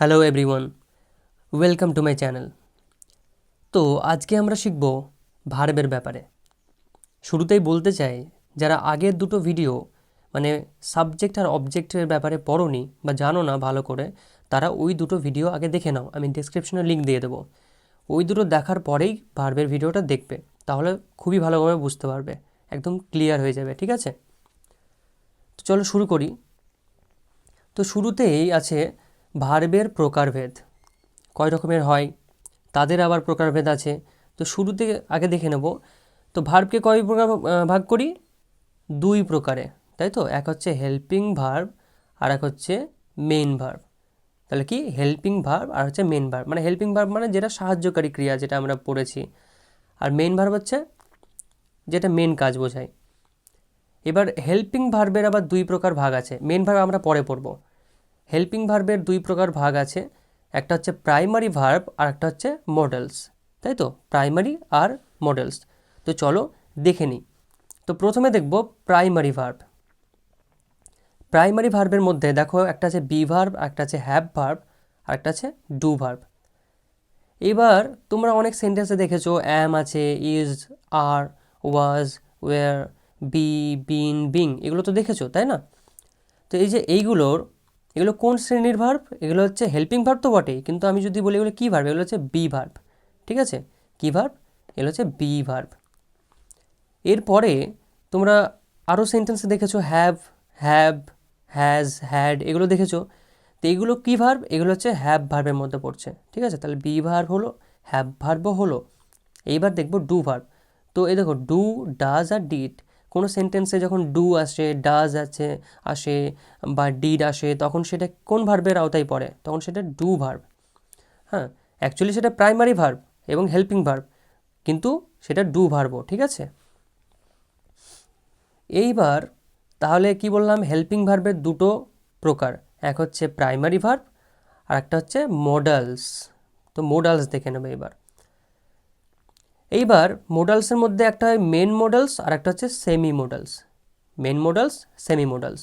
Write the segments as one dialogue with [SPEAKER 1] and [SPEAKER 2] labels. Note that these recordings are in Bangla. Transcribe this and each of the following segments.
[SPEAKER 1] Hello everyone welcome to my channel তো আজকে আমরা শিখব ভার্বের ব্যাপারে। শুরুতেই বলতে চাই, যারা আগের দুটো ভিডিও মানে সাবজেক্ট আর অবজেক্টের ব্যাপারে পড়োনি বা জানো না ভালো করে, তারা ওই দুটো ভিডিও আগে দেখে নাও। আমি ডিসক্রিপশনে লিঙ্ক দিয়ে দেবো। ওই দুটো দেখার পরেই ভার্বের ভিডিওটা দেখবে। তাহলে খুবই ভালোভাবে বুঝতে পারবে। একদম ক্লিয়ার হয়ে যাবে, ঠিক আছে? তো চলো শুরু করি। তো শুরুতেই আছে ভার্বের প্রকারভেদ। কয় রকমের হয়? তাদের আবার প্রকারভেদ আছে। তো শুরুতে আগে দেখে নেব। তো ভার্বকে কয় প্রকার ভাগ করি? দুই প্রকারে, তাই তো? এক হচ্ছে হেল্পিং ভার্ব আর এক হচ্ছে মেইন ভার্ব। তাহলে কি? হেল্পিং ভার্ব আর হচ্ছে মেন ভার্ব। মানে হেল্পিং ভার্ব মানে যেটা সাহায্যকারী ক্রিয়া যেটা আমরা পড়েছি। আর মেন ভার্ব হচ্ছে যেটা মেন কাজ বোঝায়। এবার হেল্পিং ভার্বের আবার দুই প্রকার ভাগ আছে। মেন ভার্ব আমরা পরে পড়ব। হেল্পিং ভার্বের দুই প্রকার ভাগ আছে। একটা হচ্ছে প্রাইমারি ভার্ব আর একটা হচ্ছে মডেলস তাই তো? প্রাইমারি আর মডেলস তো চলো দেখে নিই। তো প্রথমে দেখব প্রাইমারি ভার্ব প্রাইমারি ভার্বের মধ্যে দেখো একটা আছে বি ভার্ব একটা আছে হ্যাভ ভার্ব আর একটা আছে ডু ভার্ব এবার তোমরা অনেক সেন্টেন্সে দেখেছ অ্যাম আছে is are was were be been being এগুলো তো দেখেছ, তাই না? তো এই যে এইগুলোর এগুলো কোন শ্রেণির ভার্ব এগুলো হচ্ছে হেল্পিং ভার্ব তো বটেই, কিন্তু আমি যদি বলি এগুলো কী ভার্ব এগুলো হচ্ছে বি ভার্ব ঠিক আছে? কী ভার্ব এগুলো হচ্ছে বি ভার্ব এরপরে তোমরা আরও সেন্টেন্সে দেখেছ হ্যাভ হ্যাভ হ্যাজ হ্যাড এগুলো দেখেছ? তো এগুলো কী ভার্ব এগুলো হচ্ছে হ্যাভ ভার্বের মধ্যে পড়ছে, ঠিক আছে? তাহলে বি ভার্ব হলো হ্যাভ ভার্বও হলো। এইবার দেখব ডু ভার্ব তো এই দেখো ডু ডাজ আর ডিড কোনো সেন্টেন্সে যখন ডু আসে ডাজ আছে আসে বা ডিড আসে, তখন সেটা কোন ভার্বের আওতায় পড়ে? তখন সেটা ডু ভার্ব হ্যাঁ অ্যাকচুয়ালি সেটা প্রাইমারি ভার্ব এবং হেল্পিং ভার্ব কিন্তু সেটা ডু ভার্বও ঠিক আছে? এইবার তাহলে কি বললাম? হেল্পিং ভার্বের দুটো প্রকার, এক হচ্ছে প্রাইমারি ভার্ব আর একটা হচ্ছে মডালস তো মোডালস দেখে নেবে এবার এইবার মোডালসের মধ্যে একটা হয় মেন মডেলস আর একটা হচ্ছে semi modals main modals semi modals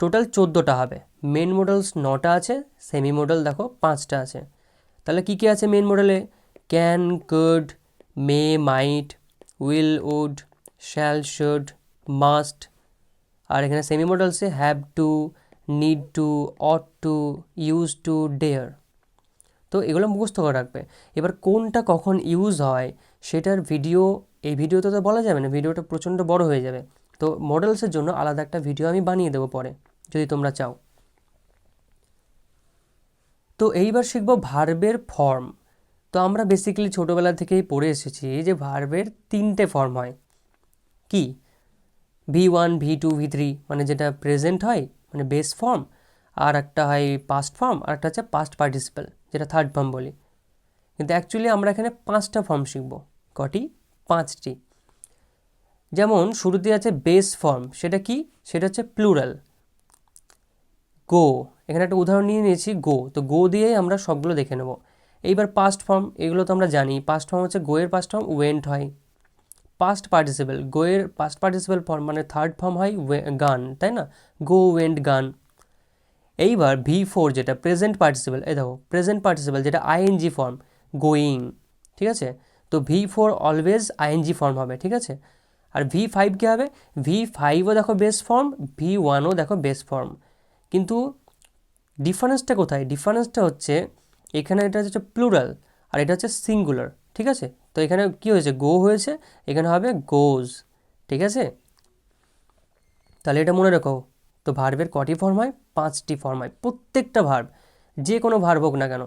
[SPEAKER 1] total চোদ্দোটা হবে। মেন মডেলস নটা আছে সেমি মডেল দেখো পাঁচটা আছে। তাহলে কী কী আছে মেন মডেলে can could may might will would shall should must আর এখানে semi মডেলসে have to need to ought to use to dare তো এগুলো মুখস্থ করে রাখবে। এবার কোনটা কখন ইউজ হয়, সেটার ভিডিও এই ভিডিওতে তো বলা যাবে না ভিডিওটা প্রচণ্ড বড় হয়ে যাবে। তো মডেলসের জন্য আলাদা একটা ভিডিও আমি বানিয়ে দেবো পরে, যদি তোমরা চাও। তো এইবার শিখব ভার্বের ফর্ম তো আমরা বেসিক্যালি ছোটোবেলা থেকেই পড়ে এসেছি যে ভার্বের তিনটে ফর্ম হয়। কি? V one V two V three মানে যেটা প্রেজেন্ট হয় মানে বেস ফর্ম আর একটা হয় পাস্ট ফর্ম আর একটা হচ্ছে পাস্ট পার্টিসিপাল যেটা থার্ড ফর্ম বলি। কিন্তু অ্যাকচুয়ালি আমরা এখানে পাঁচটা ফর্ম শিখব। কটি? পাঁচটি। যেমন শুরুতে আছে বেস ফর্ম সেটা কি? সেটা হচ্ছে প্লুরাল গো এখানে একটা উদাহরণ নিয়ে নিয়েছি গো তো গো দিয়েই আমরা সবগুলো দেখে নেব। এইবার পাস্ট ফর্ম এগুলো তো আমরা জানি। পাস্ট ফর্ম হচ্ছে গোয়ের পাস্ট ফর্ম ওয়েন্ট হয়। পাস্ট পার্টিসিপেল গোয়ের পাস্ট পার্টিসিপেল ফর্ম মানে থার্ড ফর্ম হয় গান, তাই না? Go went gone. এইবার ভি ফোর যেটা প্রেজেন্ট পার্টিসিপেল এই দেখো প্রেজেন্ট পার্টিসিপেল যেটা আইএনজি ফর্ম গোয়িং ঠিক আছে? তো V four always ING form হবে, ঠিক আছে? আর ভি ফাইভ কী হবে? ভি ফাইভও দেখো বেস ফর্ম ভি ওয়ানও দেখো বেস ফর্ম কিন্তু ডিফারেন্সটা কোথায়? ডিফারেন্সটা হচ্ছে এখানে এটা হচ্ছে প্লুরাল আর এটা হচ্ছে সিঙ্গুলার ঠিক আছে? তো এখানে কি হয়েছে? গো হয়েছে, এখানে হবে গোজ ঠিক আছে? তাহলে এটা মনে রাখো। তো ভার্বের কটি ফর্ম হয়? পাঁচটি ফর্ম হয়। প্রত্যেকটা ভার্ব যে কোনো ভার্ব হোক না কেন,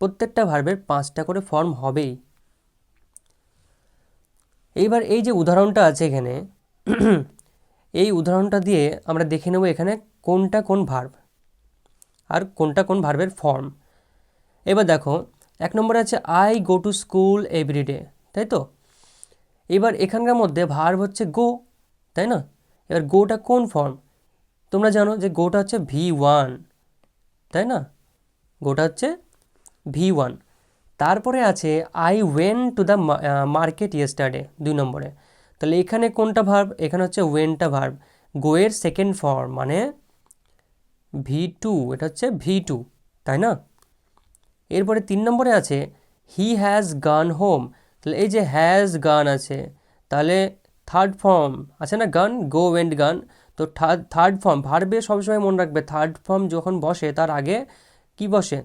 [SPEAKER 1] প্রত্যেকটা ভার্বের পাঁচটা করে ফর্ম হবেই। এইবার এই যে উদাহরণটা আছে এখানে, এই উদাহরণটা দিয়ে আমরা দেখে নেব এখানে কোনটা কোন ভার্ব আর কোনটা কোন ভার্বের ফর্ম এবার দেখো, এক নম্বরে আছে I go to school every day তাই তো? এবার এখানকার মধ্যে ভার্ব হচ্ছে গো তাই না? এবার গোটা কোন ফর্ম তোমরা জানো যে গোটা হচ্ছে ভি ওয়ান, তাই না? গোটা হচ্ছে ভি ওয়ান। তারপরে আছে I went to the market yesterday দুই নম্বরে। তাহলে এখানে কোনটা ভার্ব এখানে হচ্ছে ওয়েনটা ভার্ব গোয়ের সেকেন্ড ফর্ম মানে ভি টু, এটা হচ্ছে ভি টু, তাই না? এরপরে তিন নম্বরে আছে হি হ্যাজ গান হোম তাহলে এই যে হ্যাজ গান আছে, তাহলে থার্ড ফর্ম আছে না গান গো ওয়েন্ড গান তো থার্ড ফর্ম ভার্বে সবসময় মনে রাখবে থার্ড ফর্ম যখন বসে, তার আগে কি বসে?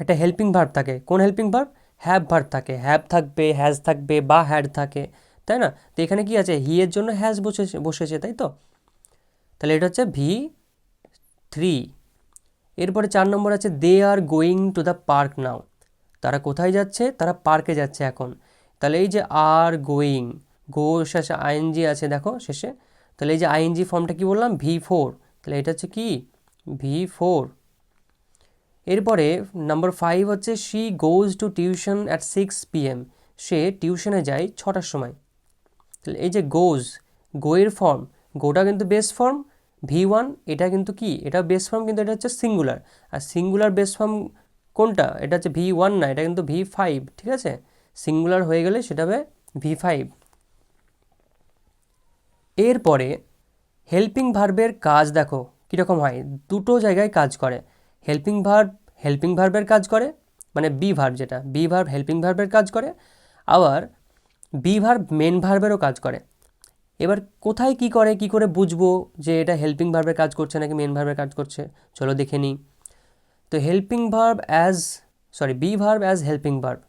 [SPEAKER 1] একটা হেল্পিং ভার্ব থাকে। কোন হেল্পিং ভার্ব হ্যাভ ভার্ব থাকে। হ্যাভ থাকবে হ্যাজ থাকবে বা হ্যাড থাকে, তাই না? তো এখানে কি আছে? হি এর জন্য হ্যাজ বসেছে বসেছে, তাই তো? তাহলে এটা হচ্ছে ভি থ্রি এরপরে চার নম্বর আছে they are going to the park now তারা কোথায় যাচ্ছে? তারা পার্কে যাচ্ছে এখন। তাহলে এই যে আর গোয়িং গো শেষে আইএনজি আছে, দেখো, শেষে। তাহলে এই যে আইএনজি ফর্মটা কি বললাম? ভি ফোর তাহলে এটা হচ্ছে কি? ভি ফোর এরপরে নাম্বার ফাইভ হচ্ছে she goes to tuition at six PM সে টিউশনে যায় ছটার সময়। তাহলে এই যে গোজ গোয়ের ফর্ম গোটা কিন্তু বেস ফর্ম ভি ওয়ান এটা কিন্তু কি? এটা বেস ফর্ম কিন্তু এটা হচ্ছে সিঙ্গুলার আর সিঙ্গুলার বেস ফর্ম কোনটা? এটা হচ্ছে ভি ওয়ান না, এটা কিন্তু ভি ফাইভ ঠিক আছে? সিঙ্গুলার হয়ে গেলে সেটা হবে ভি ফাইভ এরপরে হেল্পিং ভার্বের কাজ দেখো, কীরকম হয়? দুটো জায়গায় কাজ করে। হেল্পিং ভার্ব হেল্পিং ভার্বের কাজ করে মানে বি ভার্ব যেটা বি ভার্ব হেল্পিং ভার্বের কাজ করে। আবার বি ভার্ব মেন ভার্বেরও কাজ করে। এবার কোথায় কি করে কি করে বুঝব যে এটা হেল্পিং ভার্বের কাজ করছে নাকি মেন ভার্বের কাজ করছে? চলো দেখে নিই। তো helping verb as sorry be verb as helping verb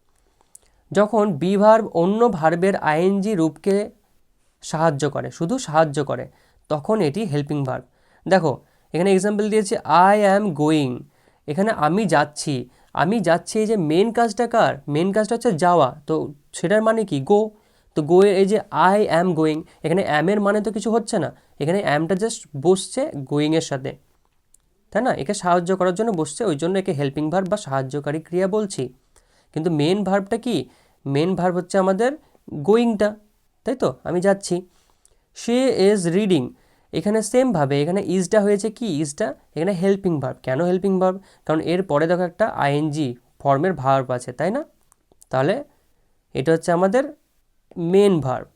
[SPEAKER 1] যখন বি ভার্ব অন্য ভার্বের আইএনজি রূপকে সাহায্য করে, শুধু সাহায্য করে। তখন এটি হেল্পিং ভার্ব দেখো, এখানে এক্সাম্পল দিয়েছে আই অ্যাম গোয়িং এখানে আমি যাচ্ছি। আমি যাচ্ছি এই যে মেন কাজটা কার? মেন কাজটা হচ্ছে যাওয়া। তো সেটার মানে কি? গো তো গো এই যে আই অ্যাম গোয়িং এখানে অ্যামের মানে তো কিছু হচ্ছে না। এখানে অ্যামটা জাস্ট বসছে গোয়িংয়ের সাথে। তাই না? একে সাহায্য করার জন্য বসছে, ওই জন্য একে হেল্পিং ভার্ব বা সাহায্যকারী ক্রিয়া বলছি। কিন্তু মেন ভার্বটা কি? মেন ভার্ব হচ্ছে আমাদের গোয়িংটা তাই তো? আমি যাচ্ছি। সে ইজ রিডিং এখানে সেমভাবে এখানে ইজটা হয়েছে কি? ইজটা এখানে হেল্পিং ভার্ব কেন হেল্পিং ভার্ব কারণ এর পরে দেখো একটা আইএনজি ফর্মের ভার্ব আছে, তাই না? তাহলে এটা হচ্ছে আমাদের মেন ভার্ব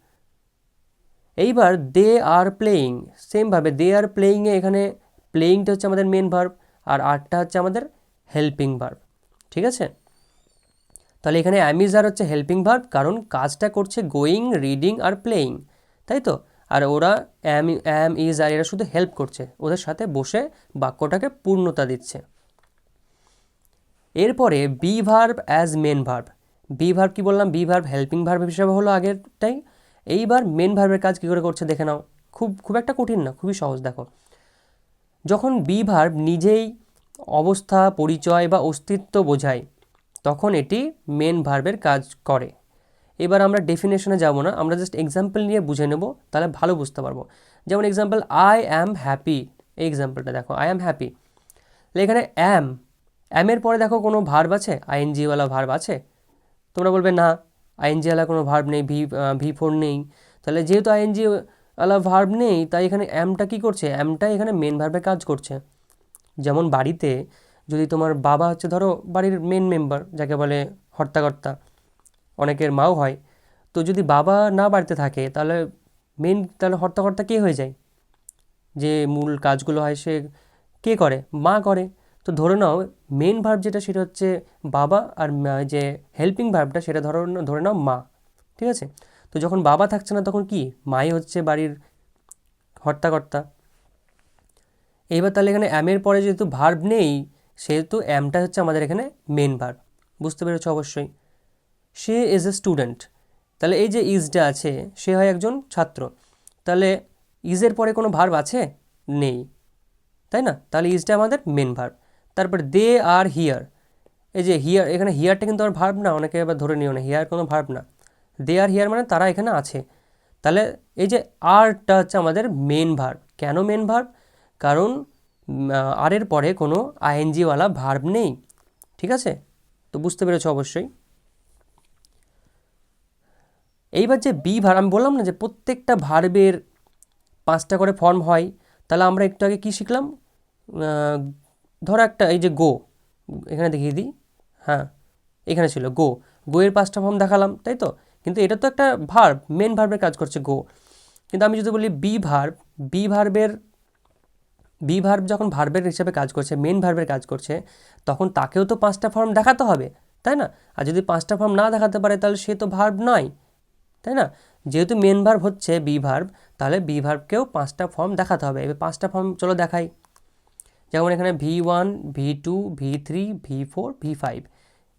[SPEAKER 1] এইবার দে আর প্লেয়িং সেমভাবে দে আর প্লেয়িংয়ে এখানে প্লেয়িংটা হচ্ছে আমাদের মেন ভার্ব আর আরটা হচ্ছে আমাদের হেল্পিং ভার্ব ঠিক আছে? তাহলে এখানে অ্যামিজার হচ্ছে হেল্পিং ভার্ব কারণ কাজটা করছে গোয়িং রিডিং আর প্লেয়িং তাই তো? আর ওরা অ্যাম অ্যাম ইজ আর এরা শুধু হেল্প করছে, ওদের সাথে বসে বাক্যটাকে পূর্ণতা দিচ্ছে। এরপরে be verb as main verb be verb কী বললাম? বি ভার্ব হেল্পিং ভার্ব হিসাবে হলো আগেরটাই এইবার মেন ভার্বের কাজ কী করে করছে দেখে নাও। খুব খুব একটা কঠিন না, খুবই সহজ, দেখো। যখন বি ভার্ব নিজেই অবস্থা, পরিচয় বা অস্তিত্ব বোঝায় তখন এটি মেন ভার্বের কাজ করে। এবার আমরা ডেফিনেশনে যাব না, আমরা জাস্ট এক্সাম্পল নিয়ে বুঝে নেব, তাহলে ভালো বুঝতে পারব। যেমন এক্সাম্পল আই অ্যাম হ্যাপি এই এক্সাম্পলটা দেখো আই অ্যাম হ্যাপি এখানে অ্যাম অ্যামের পরে দেখো কোনো ভার্ব আছে? আইএনজিওয়ালা ভার্ব আছে? তোমরা বলবে, না আইএনজিওয়ালা কোনো ভার্ব নেই ভি ভি ফোর নেই। তাহলে যেহেতু আইএনজি ওয়ালা ভার্ব নেই, তাই এখানে অ্যামটা কী করছে? অ্যামটা এখানে মেন ভার্বে কাজ করছে। যেমন বাড়িতে যদি তোমার বাবা হচ্ছে ধরো বাড়ির মেন মেম্বার যাকে বলে হর্তাকর্তা, অনেকের মাও হয়, তো যদি বাবা না বাড়িতে থাকে, তাহলে মেন তাহলে হর্তাকর্তা কে হয়ে যায়? যে মূল কাজগুলো হয় সে কে করে? মা করে। তো ধরে নাও মেন ভার্ব যেটা, সেটা হচ্ছে বাবা আর যে হেল্পিং ভার্বটা সেটা ধরো, ধরে নাও মা, ঠিক আছে? তো যখন বাবা থাকছে না, তখন কি? মাই হচ্ছে বাড়ির হর্তাকর্তা। এইবার তাহলে এখানে অ্যামের পরে যেহেতু ভার্ব নেই সেহেতু অ্যামটা হচ্ছে আমাদের এখানে মেন ভার্ব বুঝতে পেরেছ অবশ্যই। সে ইজ এ স্টুডেন্ট তাহলে এই যে ইজটা আছে, সে হয় একজন ছাত্র। তাহলে ইজের পরে কোনো ভার্ব আছে? নেই। তাই না? তাহলে ইজটা আমাদের মেন ভার্ব তারপর দে আর হিয়ার এই যে হিয়ার এখানে হিয়ারটা কিন্তু আর ভার্ব না, অনেকে আবার ধরে নিও না হিয়ার কোনো ভার্ব না। দে আর হিয়ার মানে তারা এখানে আছে। তাহলে এই যে আরটা হচ্ছে আমাদের মেন ভার্ব কেন মেন ভার্ব কারণ আরের পরে কোনো আইএনজিওয়ালা ভার্ব নেই, ঠিক আছে? তো বুঝতে পেরেছ অবশ্যই। এইবার যে বি ভার আমি বললাম না যে প্রত্যেকটা ভার্বের পাঁচটা করে ফর্ম হয়, তাহলে আমরা একটু আগে কী শিখলাম? ধরো একটা, এই যে গো এখানে দেখিয়ে দিই। হ্যাঁ এখানে ছিল গো গো এর পাঁচটা ফর্ম দেখালাম, তাই তো? কিন্তু এটা তো একটা ভার্ব মেন ভার্বের কাজ করছে গো কিন্তু আমি যদি বলি বি ভার্ব বি ভার্বের বি ভার্ব যখন ভার্বের হিসেবে কাজ করছে মেন ভার্বের কাজ করছে, তখন তাকেও তো পাঁচটা ফর্ম দেখাতে হবে, তাই না? আর যদি পাঁচটা ফর্ম না দেখাতে পারে, তাহলে সে তো ভার্ব নয়, তাই না? যেহেতু মেন ভার্ব হচ্ছে বি ভার্ব তাহলে বি ভার্বকেও পাঁচটা ফর্ম দেখাতে হবে। এবার পাঁচটা ফর্ম চলো দেখাই। যেমন এখানে V one V two V three V four V five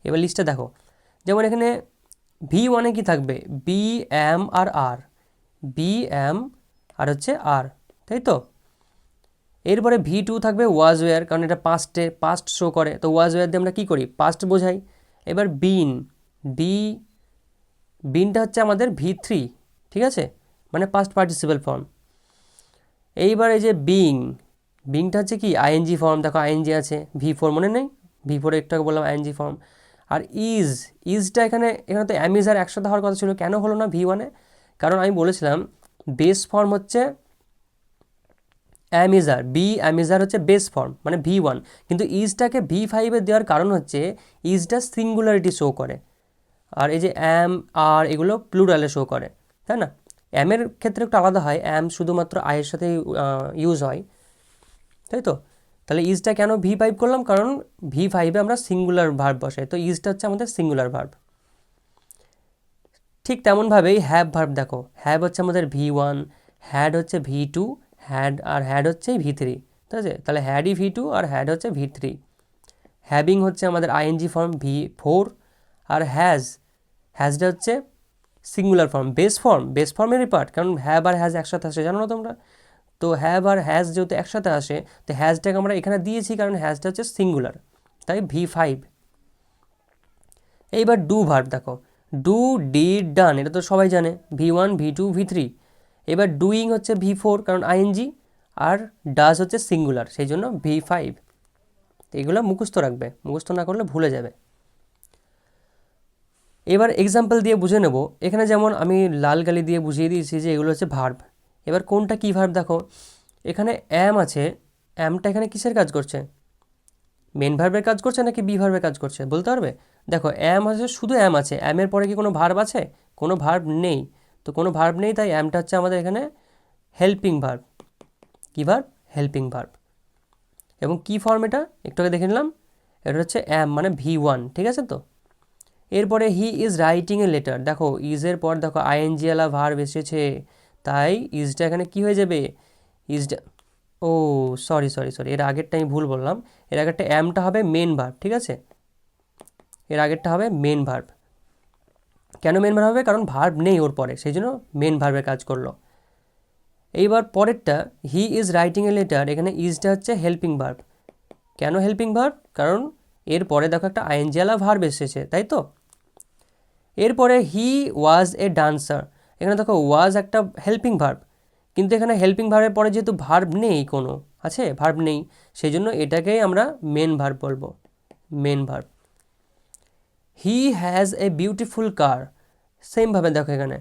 [SPEAKER 1] এবার লিস্টটা দেখো। যেমন এখানে ভি ওয়ানে কী থাকবে? Be am are are be am are হচ্ছে আর তাই তো? এরপরে ভি টু থাকবে ওয়াজ ওয়ার কারণ এটা পাস্টে পাস্ট শো করে। তো ওয়াজ ওয়ার দিয়ে আমরা কী করি? পাস্ট বোঝাই। এবার বিন বি বিনটা হচ্ছে আমাদের ভি থ্রি ঠিক আছে? মানে পাস্ট পার্টিসিপাল ফর্ম এইবার এই যে বিং বিংটা হচ্ছে কি? আইএনজি ফর্ম দেখো আইএনজি আছে ভি ফোর মনে নেই? ভি ফোরে একটু বললাম আইএনজি ফর্ম আর ইজ ইজটা এখানে এখানে তো অ্যামিজার একসাথে হওয়ার কথা ছিল। কেন হলো না ভি ওয়ানে কারণ আমি বলেছিলাম বেস ফর্ম হচ্ছে am is are be am is are হচ্ছে বেস ফর্ম মানে ভি ওয়ান কিন্তু ইজটাকে ভি ফাইভে দেওয়ার কারণ হচ্ছে ইজটা সিঙ্গুলারিটি শো করে। আর এই যে অ্যাম আর এগুলো প্লুরালে শো করে, তাই না? অ্যামের ক্ষেত্রে একটু আলাদা হয় অ্যাম শুধুমাত্র আয়ের সাথে ইউজ হয়। তাই তো? তাহলে ইজটা কেন ভি ফাইভ করলাম? কারণ ভি ফাইভে আমরা সিঙ্গুলার ভার্ব বসাই, তো ইজটা হচ্ছে আমাদের সিঙ্গুলার ভার্ব ঠিক তেমনভাবেই হ্যাভ ভার্ব দেখো হ্যাভ হচ্ছে আমাদের ভি ওয়ান হ্যাড হচ্ছে ভি টু হ্যাড আর হ্যাড হচ্ছে ভি থ্রি ঠিক আছে? তাহলে হ্যাডই ভি টু আর হ্যাড হচ্ছে ভি থ্রি হ্যাভিং হচ্ছে আমাদের আইএনজি ফর্ম ভি ফোর আর হ্যাজ হ্যাজটা হচ্ছে singular form base form base ফর্মেরই part কারণ হ্যাভ আর হ্যাজ একসাথে আসে, জানো না তোমরা? তো হ্যাভ আর হ্যাজ যেহেতু একসাথে আসে, তো হ্যাজটাকে আমরা এখানে দিয়েছি কারণ হ্যাজটা হচ্ছে সিঙ্গুলার তাই ভি ফাইভ এইবার ডু ভার্ব দেখো ডু ডি ডান এটা তো সবাই জানে V one V two V three এবার ডুইং হচ্ছে ভি ফোর কারণ আইএনজি আর ডাজ হচ্ছে সিঙ্গুলার সেই জন্য ভি ফাইভ এগুলো মুখস্থ রাখবে, মুখস্থ না করলে ভুলে যাবে। এবার এক্সাম্পল দিয়ে বুঝে নেব। এখানে যেমন আমি লাল গালি দিয়ে বুঝিয়ে দিয়েছি যে এগুলো হচ্ছে ভার্ব এবার কোনটা কী ভার্ব দেখো? এখানে অ্যাম আছে অ্যামটা এখানে কিসের কাজ করছে? মেন ভার্বের কাজ করছে নাকি বি ভার্বের কাজ করছে? বলতে পারবে? দেখো অ্যাম আছে, শুধু অ্যাম আছে। অ্যামের পরে কি কোনো ভার্ব আছে? কোনো ভার্ব নেই। তো কোনো ভার্ব নেই, তাই অ্যামটা হচ্ছে আমাদের এখানে হেল্পিং ভার্ব কী ভার্ব হেল্পিং ভার্ব এবং কী ফর্ম এটা? একটু আগে দেখে নিলাম। এটা হচ্ছে অ্যাম মানে ভি ওয়ান ঠিক আছে তো? এরপরে he is writing a letter দেখো ইজের পর দেখো আইএনজিওয়ালা ভার্ব এসেছে। তাই ইজটা এখানে কি হয়ে যাবে? ইজটা ও সরি সরি সরি এর আগেরটা আমি ভুল বললাম। এর আগেরটা অ্যামটা হবে মেন ভার্ব ঠিক আছে? এর আগেরটা হবে মেন ভার্ব কেন মেন ভার্ব হবে? কারণ ভার্ব নেই ওর পরে, সেই জন্য মেন ভার্বের কাজ করল। এইবার পরেরটা he is writing a letter এখানে ইজটা হচ্ছে হেল্পিং ভার্ব কেন হেল্পিং ভার্ব কারণ এর পরে দেখো একটা আইনজিয়ালা ভার্ব এসেছে, তাই তো? এরপরে হি ওয়াজ এ ডান্সার এখানে দেখো ওয়াজ একটা হেল্পিং ভার্ব কিন্তু এখানে হেল্পিং ভার্বের পরে যেহেতু ভার্ব নেই কোনো, আছে? ভার্ব নেই, সেই জন্য এটাকেই আমরা মেন ভার্ব বলব main verb he has a beautiful car সেমভাবে দেখো এখানে।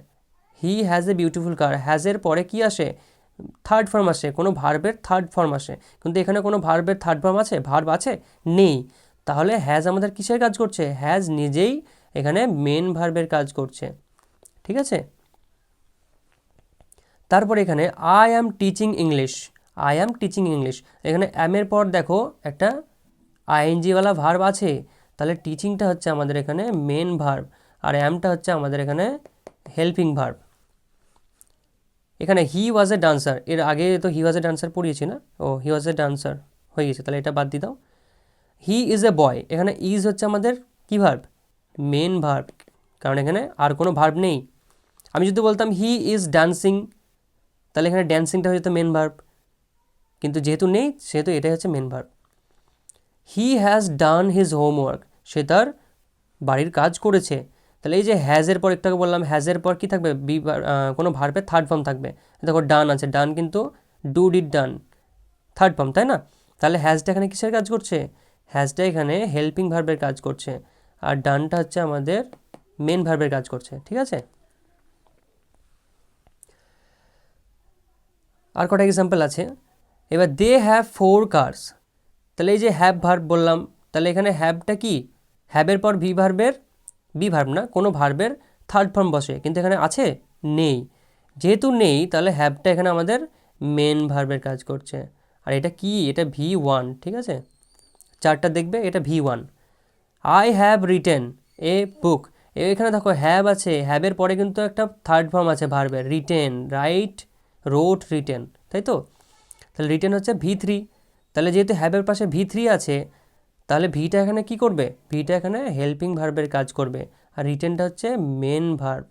[SPEAKER 1] হি হ্যাজ এ বিউটিফুল কার হ্যাজের পরে কি আসে? থার্ড ফর্ম আসে। কোনো ভার্বের থার্ড ফর্ম আসে। কিন্তু এখানে কোনো ভার্বের থার্ড ফর্ম আছে? ভার্ব আছে? নেই। তাহলে হ্যাজ আমাদের কিসের কাজ করছে? হ্যাজ নিজেই এখানে মেন ভার্বের কাজ করছে। ঠিক আছে? তারপর এখানে I am teaching English I am teaching English এখানে অ্যামের পর দেখো একটা আইএনজিওয়ালা ভার্ব আছে। তাহলে টিচিংটা হচ্ছে আমাদের এখানে মেন ভার্ব আর অ্যামটা হচ্ছে আমাদের এখানে হেল্পিং ভার্ব এখানে হি ওয়াজ এ ডান্সার এর আগে তো হি ওয়াজ এ ডান্সার পড়িয়েছি না? ও হি ওয়াজ এ ডান্সার হয়ে গেছে, তাহলে এটা বাদ দিয়ে দাও। হি ইজ এ বয় এখানে ইজ হচ্ছে আমাদের কী ভার্ব মেন ভার্ব কারণ এখানে আর কোনো ভার্ব নেই। আমি যদি বলতাম হি ইজ ডান্সিং তাহলে এখানে ড্যান্সিংটা হয়ে যেত মেন ভার্ব কিন্তু যেহেতু নেই, সেহেতু এটাই হচ্ছে main verb he has done his homework সে তার বাড়ির কাজ করেছে। তাহলে এই যে হ্যাজের পর একটু আগে বললাম হ্যাজের পর কি থাকবে? বি কোনো ভার্বের থার্ড ফর্ম থাকবে। দেখো ডান আছে। ডান কিন্তু do did done third form তাই না? তাহলে হ্যাজটা এখানে কিসের কাজ করছে? হ্যাজটা এখানে হেল্পিং ভার্বের কাজ করছে। আর ডানটা হচ্ছে আমাদের মেন ভার্বের কাজ করছে। ঠিক আছে? আর কটা এক্সাম্পল আছে? এবার দে হ্যাভ ফোর কার্স তাহলে এই যে হ্যাব ভার্ব বললাম, তাহলে এখানে হ্যাবটা কি? হ্যাবের পর ভি ভার্বের বি ভার্ব না, কোনো ভার্বের থার্ড ফর্ম বসে, কিন্তু এখানে আছে নেই। যেহেতু নেই, তাহলে হ্যাবটা এখানে আমাদের মেন ভার্বের কাজ করছে। আর এটা কি? এটা ভি ওয়ান ঠিক আছে? চারটা দেখবে, এটা V one I have written a book এখানে দেখো হ্যাব আছে হ্যাবের পরে কিন্তু একটা থার্ড ফর্ম আছে ভার্বের রিটেন রাইট রোড রিটেন তাই তো? তাহলে রিটেন হচ্ছে ভি থ্রি তাহলে যেহেতু হ্যাভের পাশে ভি থ্রি আছে, তাহলে ভিটা এখানে কি করবে? ভিটা এখানে হেল্পিং ভার্বের কাজ করবে। আর রিটেনটা হচ্ছে main verb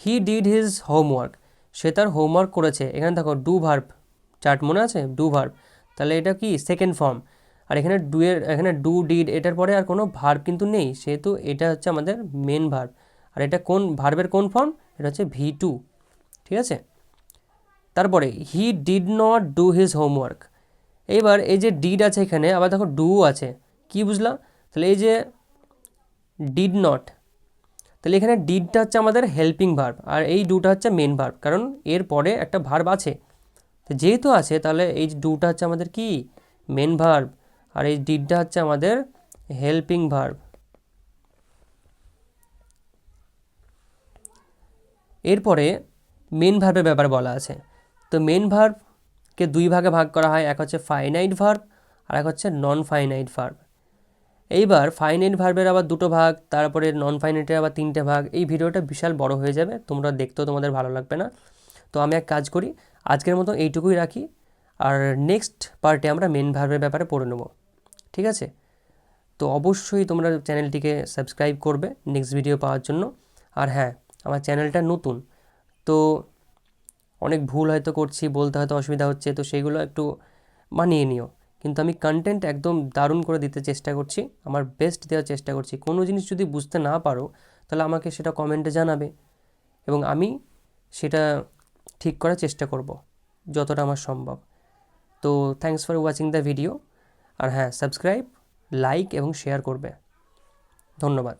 [SPEAKER 1] he did his homework সে তার হোমওয়ার্ক করেছে। এখানে দেখো ডু ভার্ব চার্ট মনে আছে? ডু ভার্ব তাহলে এটা কি? সেকেন্ড ফর্ম আর এখানে ডু এর, এখানে ডু ডিড এটার পরে আর কোনো ভার্ব কিন্তু নেই। সেহেতু এটা হচ্ছে আমাদের মেন ভার্ব আর এটা কোন ভার্বের কোন ফর্ম এটা হচ্ছে ভি টু ঠিক আছে? তারপরে he did not do his homework এইবার এই যে ডিড আছে এখানে, আবার দেখো ডু আছে। কি বুঝলাম? তাহলে এই যে ডিড নট তাহলে এখানে ডিডটা হচ্ছে আমাদের হেল্পিং ভার্ব আর এই ডুটা হচ্ছে মেন ভার্ব কারণ এর পরে একটা ভার্ব আছে। তো যেহেতু আছে, তাহলে এই ডুটা হচ্ছে আমাদের কি? মেন ভার্ব আর এই ডিডটা হচ্ছে আমাদের হেল্পিং ভার্ব এরপরে মেন ভার্বের ব্যাপারে বলা আছে। তো মেন ভার্বকে দুই ভাগে ভাগ করা হয়, এক হচ্ছে ফাইনাইট ভার্ব আর এক হচ্ছে নন ফাইনাইট ভার্ব এইবার ফাইনাইট ভার্বের আবার দুটো ভাগ, তারপরে নন ফাইনাইটের আবার তিনটে ভাগ, এই ভিডিওটা বিশাল বড় হয়ে যাবে, তোমরা দেখতেও তোমাদের ভালো লাগবে না। তো আমি এক কাজ করি, আজকের মতো এইটুকুই রাখি, আর নেক্সট পার্টে আমরা মেন ভার্বের ব্যাপারে পড়ে নেব, ঠিক আছে? তো অবশ্যই তোমরা চ্যানেলটিকে সাবস্ক্রাইব করবে নেক্সট ভিডিও পাওয়ার জন্য। আর হ্যাঁ আমার চ্যানেলটা নতুন, তো অনেক ভুল হয়তো করছি, বলতে হয়তো অসুবিধা হচ্ছে, তো সেইগুলো একটু মানিয়ে নিও। কিন্তু আমি কন্টেন্ট একদম দারুণ করে দিতে চেষ্টা করছি, আমার বেস্ট দেওয়ার চেষ্টা করছি। কোনো জিনিস যদি বুঝতে না পারো, তাহলে আমাকে সেটা কমেন্টে জানাবে এবং আমি সেটা ঠিক করার চেষ্টা করব, যতটা আমার সম্ভব। তো thanks for watching the video আর হ্যাঁ সাবস্ক্রাইব লাইক এবং শেয়ার করবে। ধন্যবাদ।